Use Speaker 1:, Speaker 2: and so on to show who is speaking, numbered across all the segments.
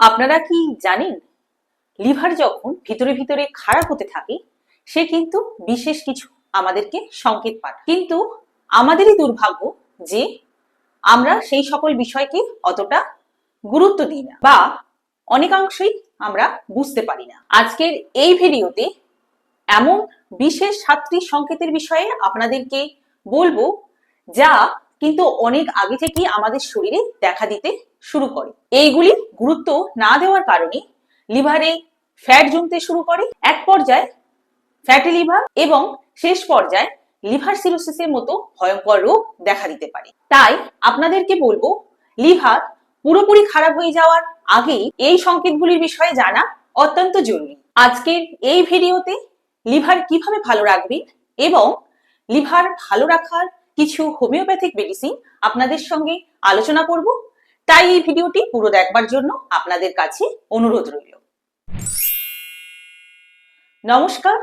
Speaker 1: আপনারা কি জানেন, লিভার যখন ভিতরে ভিতরে খারাপ হতে থাকে, সে কিন্তু বিশেষ কিছু আমাদেরকে সংকেত পাঠায় কিন্তু আমাদেরই দুর্ভাগ্য যে আমরা সেই সকল বিষয়কে অতটা গুরুত্ব দিই না বা অনেকাংশই আমরা বুঝতে পারি না। আজকের এই ভিডিওতে এমন বিশেষ সাতটি সংকেতের বিষয়ে আপনাদেরকে বলব, যা কিন্তু অনেক আগে থেকেই আমাদের শরীরে দেখা দিতে শুরু করে। এইগুলি গুরুত্ব না দেওয়ার কারণে লিভারে ফ্যাট জমতে শুরু করে। এক পর্যায়ে ফ্যাটি লিভার এবং শেষ পর্যায়ে লিভার সিরোসিসের মতো ভয়ঙ্কর রোগ দেখা দিতে পারে। তাই আপনাদেরকে বলব, লিভার পুরোপুরি খারাপ হয়ে যাওয়ার আগেই এই সংকেতগুলির বিষয়ে জানা অত্যন্ত জরুরি। আজকের এই ভিডিওতে লিভার কীভাবে ভালো রাখবেন এবং লিভার ভালো রাখার কিছু হোমিওপ্যাথিক মেডিসিন আপনাদের সঙ্গে আলোচনা করব। তাই এই ভিডিওটি পুরো দেখবার জন্য আপনাদের কাছে অনুরোধ রইল। নমস্কার,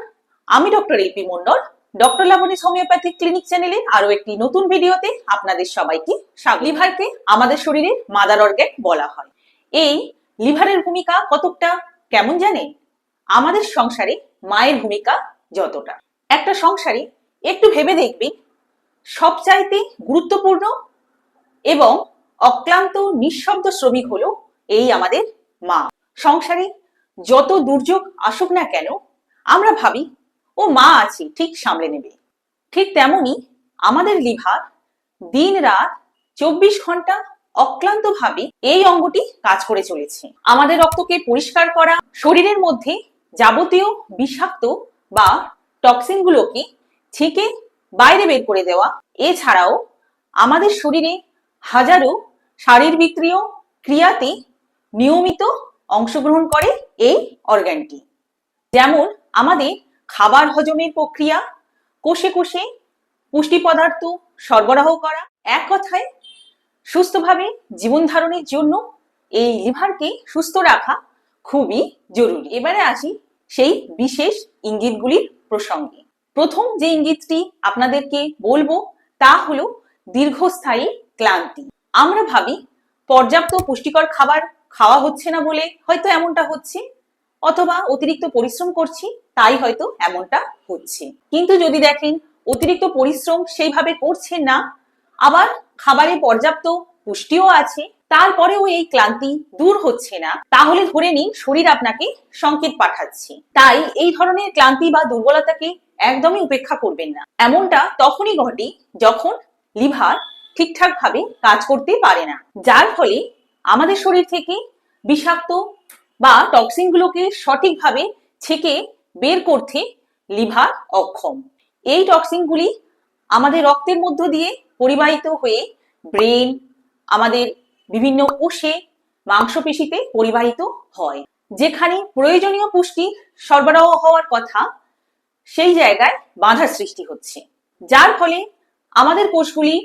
Speaker 1: আমি doctor A P Mandal doctor Laboni homeopathic clinic চ্যানেলে আরও একটি নতুন ভিডিওতে আপনাদের সবাইকে। লিভারকে আমাদের শরীরের মাদার অর্গ্যান বলা হয়। এই লিভারের ভূমিকা কতটা কেমন জানেন? আমাদের সংসারে মায়ের ভূমিকা যতটা। একটা সংসারে একটু ভেবে দেখবেন সবচাইতে গুরুত্বপূর্ণ এবং অক্লান্ত নিঃশব্দ শ্রমিক হলো এই আমাদের মা। সংসারে যত দুর্যোগ আসুক না কেন, আমরা ভাবি, ও মা আছে, ঠিক সামলে নেবে। ঠিক তেমনি আমাদের লিভার দিন রাত চব্বিশ ঘণ্টা অক্লান্ত ভাবে এই অঙ্গটি কাজ করে চলেছে। আমাদের রক্তকে পরিষ্কার করা, শরীরের মধ্যে যাবতীয় বিষাক্ত বা টক্সিনগুলোকে ছেঁকে বাইরে বের করে দেওয়া, এছাড়াও আমাদের শরীরে হাজারো শারীরবৃত্তীয় ক্রিয়াতে নিয়মিত অংশগ্রহণ করে এই অর্গানটি। যেমন আমাদের খাবার হজমের প্রক্রিয়া, কোষে কোষে পুষ্টি পদার্থ সরবরাহ করা, এক কথায় সুস্থভাবে জীবন ধারণের জন্য এই লিভারকে সুস্থ রাখা খুবই জরুরি। এবারে আসি সেই বিশেষ ইঙ্গিতগুলির প্রসঙ্গে। প্রথম যে ইঙ্গিতটি আপনাদেরকে বলব তা হলো দীর্ঘস্থায়ী ক্লান্তি। আমরা ভাবি, পর্যাপ্ত পুষ্টিকর খাবার খাওয়া হচ্ছে না বলে হয়তো এমনটা হচ্ছে, অথবা অতিরিক্ত পরিশ্রম করছি, তাই হয়তো এমনটা হচ্ছে। কিন্তু যদি দেখেন, অতিরিক্ত পরিশ্রম সেইভাবে করছেন না, আবার খাবারে পর্যাপ্ত পুষ্টিও আছে, তারপরেও এই ক্লান্তি দূর হচ্ছে না, তাহলে ধরে নিন শরীর আপনাকে সংকেত পাঠাচ্ছে। তাই এই ধরনের ক্লান্তি বা দুর্বলতাকে একদমই উপেক্ষা করবেন না। এমনটা তখনই ঘটে যখন লিভার ঠিকঠাক ভাবে কাজ করতে পারে না। যার ফলে আমাদের শরীর থেকে বিষাক্ত বা টক্সিন গুলোকে সঠিকভাবে ছেকে বের করতে লিভার অক্ষম। এই টক্সিন গুলি আমাদের রক্তের মধ্য দিয়ে পরিবাহিত হয়ে ব্রেন, আমাদের বিভিন্ন কোষে, মাংসপেশিতে পরিবাহিত হয়। যেখানে প্রয়োজনীয় পুষ্টি সরবরাহ হওয়ার কথা সেই জায়গায় বাধার সৃষ্টি হচ্ছে। যার ফলে আমাদের কোষগুলি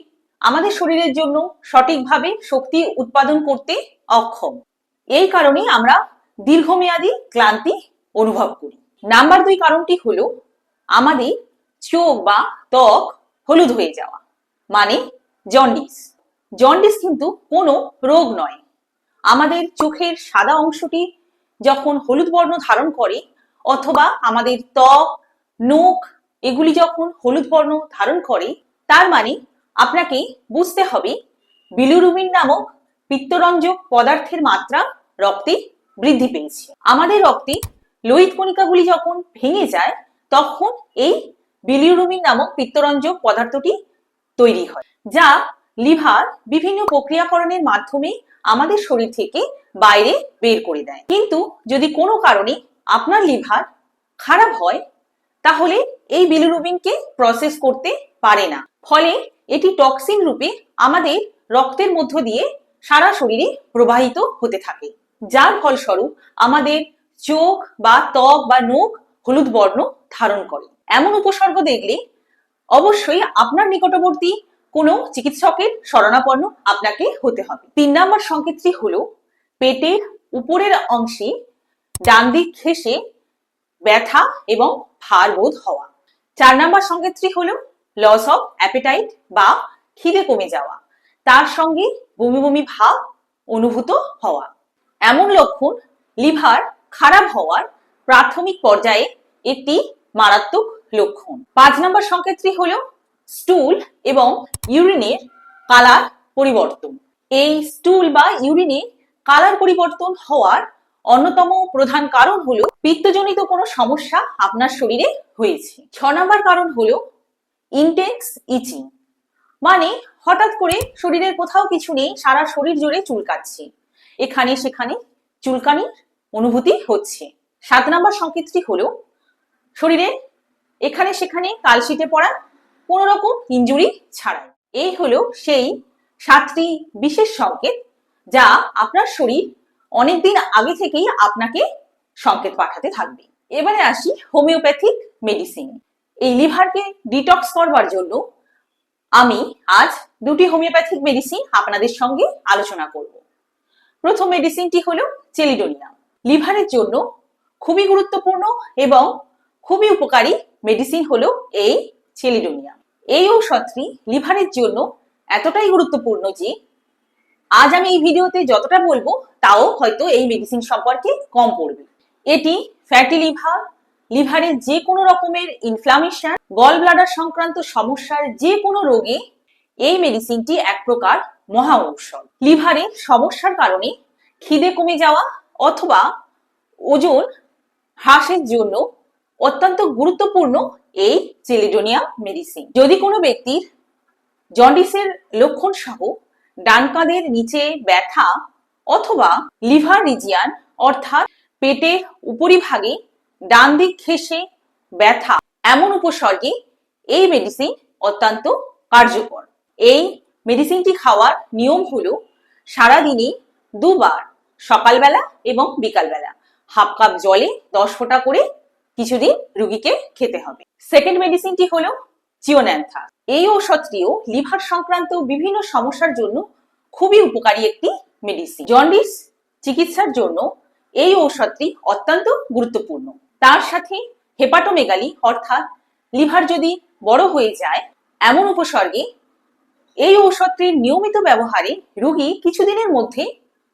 Speaker 1: আমাদের শরীরের জন্য সঠিকভাবে শক্তি উৎপাদন করতে অক্ষম। এই কারণে আমরা দীর্ঘমেয়াদী ক্লান্তি অনুভব করি। নাম্বার দুই কারণটি হলো, আমাদের চোখ বা ত্বক হলুদ হয়ে যাওয়া মানে জন্ডিস। জন্ডিস কিন্তু কোনো রোগ নয়। আমাদের চোখের সাদা অংশটি যখন হলুদ বর্ণ ধারণ করে, অথবা আমাদের ত্বক, নখ, এগুলি যখন হলুদ বর্ণ ধারণ করে, তার মানে আপনাকে বুঝতে হবে বিলুরুবিন নামক পিত্তরঞ্জক পদার্থের মাত্রা রক্তে বৃদ্ধি পেয়েছে। আমাদের রক্তে লোহিত কণিকাগুলি যখন ভেঙে যায়, তখন এই বিলিরুবিন নামক পিত্তরঞ্জক পদার্থটি তৈরি হয়, যা লিভার বিভিন্ন প্রক্রিয়াকরণের মাধ্যমে আমাদের শরীর থেকে বাইরে বের করে দেয়। কিন্তু যদি কোনো কারণে আপনার লিভার খারাপ হয়, তাহলে এই বিলিরুবিনকে প্রসেস করতে পারে না। ফলে এটি টক্সিন রূপে আমাদের রক্তের মধ্য দিয়ে সারা শরীরে প্রবাহিত হতে থাকে। যার ফলস্বরূপ আমাদের চোখ বা ত্বক বা নখ হলুদ বর্ণ ধারণ করে। এমন উপসর্গ দেখলে অবশ্যই আপনার নিকটবর্তী কোনো চিকিৎসকের শরণাপন্ন আপনাকে হতে হবে। তিন নম্বর সংকেতটি হলো, পেটের উপরের অংশে ডান দিক ঘেঁষে ব্যথা এবং ভার বোধ হওয়া। চার নম্বর সংকেতটি হলো লস অফ অ্যাপেটাইট বা খিদে কমে যাওয়া, তার সঙ্গে বমি বমি ভাব অনুভূত হওয়া। এমন লক্ষণ লিভার খারাপ হওয়ার প্রাথমিক পর্যায়ে একটি মারাত্মক লক্ষণ। পাঁচ নম্বর সংকেতটি হলো স্টুল এবং ইউরিনের কালার পরিবর্তন। এই স্টুল বা ইউরিনে কালার পরিবর্তন হওয়ার অন্যতম প্রধান কারণ হলো পিত্তজনিত কোনো সমস্যা আপনার শরীরে হয়েছে। ছ নম্বর কারণ হলো ইন্টেন্স ইচিং মানে হঠাৎ করে শরীরের কোথাও কিছু নেই, সারা শরীর জুড়ে চুলকাচ্ছে। এখানে সেখানে চুলকানির অনুভূতি হচ্ছে। সাত নম্বর সংকেতটি হলো, শরীরে এখানে সেখানে কালশিটে পড়া কোনো রকম ইঞ্জুরি ছাড়াই। এই হলো সেই সাতটি বিশেষ সংকেত যা আপনার শরীর অনেকদিন আগে থেকেই আপনাকে সংকেত পাঠাতে থাকবে। এবারে আসি হোমিওপ্যাথিক মেডিসিন এই লিভারকে ডিটক্স করবার জন্য আমি আজ দুটি হোমিওপ্যাথিক মেডিসিন আপনাদের সঙ্গে আলোচনা করব। প্রথম মেডিসিনটি হলো চেলিডোনিয়াম লিভারের জন্য খুবই গুরুত্বপূর্ণ এবং খুবই উপকারী মেডিসিন হলো এই চেলিডোনিয়াম এই ঔষধটি লিভারের জন্য এতটাই গুরুত্বপূর্ণ যে আজ আমি এই ভিডিওতে যতটা বলব তাও হয়তো এই মেডিসিন সম্পর্কে কম পড়বে। এটি ফ্যাটি লিভার লিভারের যে কোনো রকমের ইনফ্লামেশন গল ব্লাডার সংক্রান্ত সমস্যার যে কোনো রোগে এই মেডিসিনটি এক প্রকার মহা ঔষধ। লিভারে সমস্যার কারণে খিদে কমে যাওয়া অথবা ওজন হ্রাসের জন্য অত্যন্ত গুরুত্বপূর্ণ এই চেলিডোনিয়াম মেডিসিন যদি কোনো ব্যক্তির জন্ডিসের লক্ষণ সহ ডান কাঁধের নিচে ব্যথা অথবা লিভার রিজিয়ান অর্থাৎ পেটের উপরিভাগে ডান দিক ঘেঁষে ব্যথা এমন উপসর্গে এই মেডিসিন অত্যন্ত কার্যকর। এই মেডিসিনটি খাওয়ার নিয়ম হলো সারাদিনে দুবার, সকালবেলা এবং বিকালবেলা হাফ কাপ জলে দশ ফোঁটা করে কিছুদিন রুগীকে খেতে হবে। সেকেন্ড মেডিসিনটি হলো চিওন্যান্থা এই ঔষধটিও লিভার সংক্রান্ত বিভিন্ন সমস্যার জন্য খুবই উপকারী একটি মেডিসিন জন্ডিস চিকিৎসার জন্য এই ঔষধটি অত্যন্ত গুরুত্বপূর্ণ। তার সাথে হেপাটোমেগালি, অর্থাৎ লিভার যদি বড় হয়ে যায়, এমন উপসর্গে এই ঔষধটির নিয়মিত ব্যবহারে রোগী কিছুদিনের মধ্যে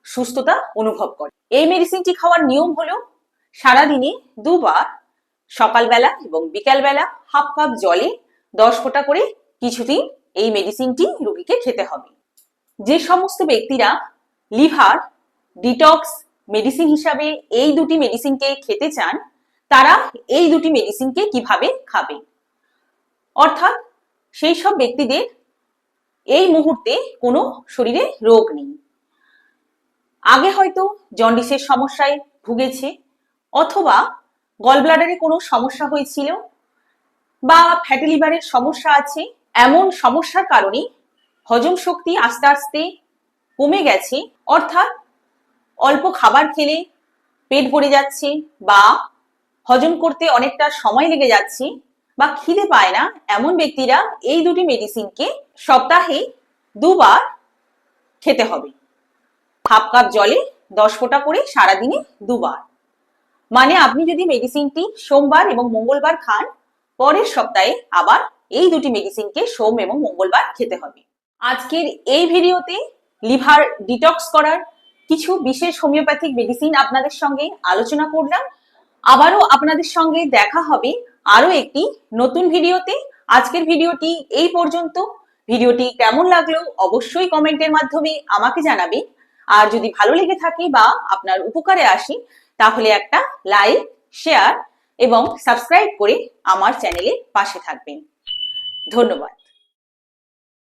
Speaker 1: সুস্থতা অনুভব করে। এই মেডিসিনটি খাওয়ার নিয়ম হলো, সারাদিনে দুবার, সকালবেলা এবং বিকালবেলা হাফ কাপ জলে দশ ফোঁটা করে কিছুদিন এই মেডিসিনটি রোগীকে খেতে হবে। যে সমস্ত ব্যক্তিরা লিভার ডিটক্স মেডিসিন হিসাবে এই দুটি মেডিসিনকে খেতে চান তারা এই দুটি মেডিসিনকে কীভাবে খাবে? অর্থাৎ সেই সব ব্যক্তিদের এই মুহূর্তে কোনো শরীরে রোগ নেই। আগে হয়তো জন্ডিসের সমস্যায় ভুগেছে অথবা গলব্লাডারে কোনো সমস্যা হয়েছিল বা ফ্যাটি লিভারের সমস্যা আছে, এমন সমস্যার কারণে হজম শক্তি আস্তে আস্তে কমে গেছে, অর্থাৎ অল্প খাবার খেলে পেট ভরে যাচ্ছে বা হজম করতে অনেকটা সময় লেগে যাচ্ছে বা খিদে পায় না এমন ব্যক্তিরা এই দুটি মেডিসিনকে সপ্তাহে দুবার খেতে হবে। হাফ কাপ জলে দশ ফোঁটা করে সারাদিনে দুবার। মানে আপনি যদি মেডিসিনটি সোমবার এবং মঙ্গলবার খান, পরের সপ্তাহে আবার এই দুটি মেডিসিনকে সোম এবং মঙ্গলবার খেতে হবে। আজকের এই ভিডিওতে লিভার ডিটক্স করার কিছু বিশেষ হোমিওপ্যাথিক মেডিসিন আপনাদের সঙ্গে আলোচনা করলাম। আবারও আপনাদের সঙ্গে দেখা হবে আরও একটি নতুন ভিডিওতে। আজকের ভিডিওটি এই পর্যন্ত। ভিডিওটি কেমন লাগল অবশ্যই কমেন্টের মাধ্যমে আমাকে জানাবে আর যদি ভালো লেগে থাকে বা আপনার উপকারে আসি, তাহলে একটা লাইক, শেয়ার এবং সাবস্ক্রাইব করে আমার চ্যানেলে পাশে থাকবেন। ধন্যবাদ।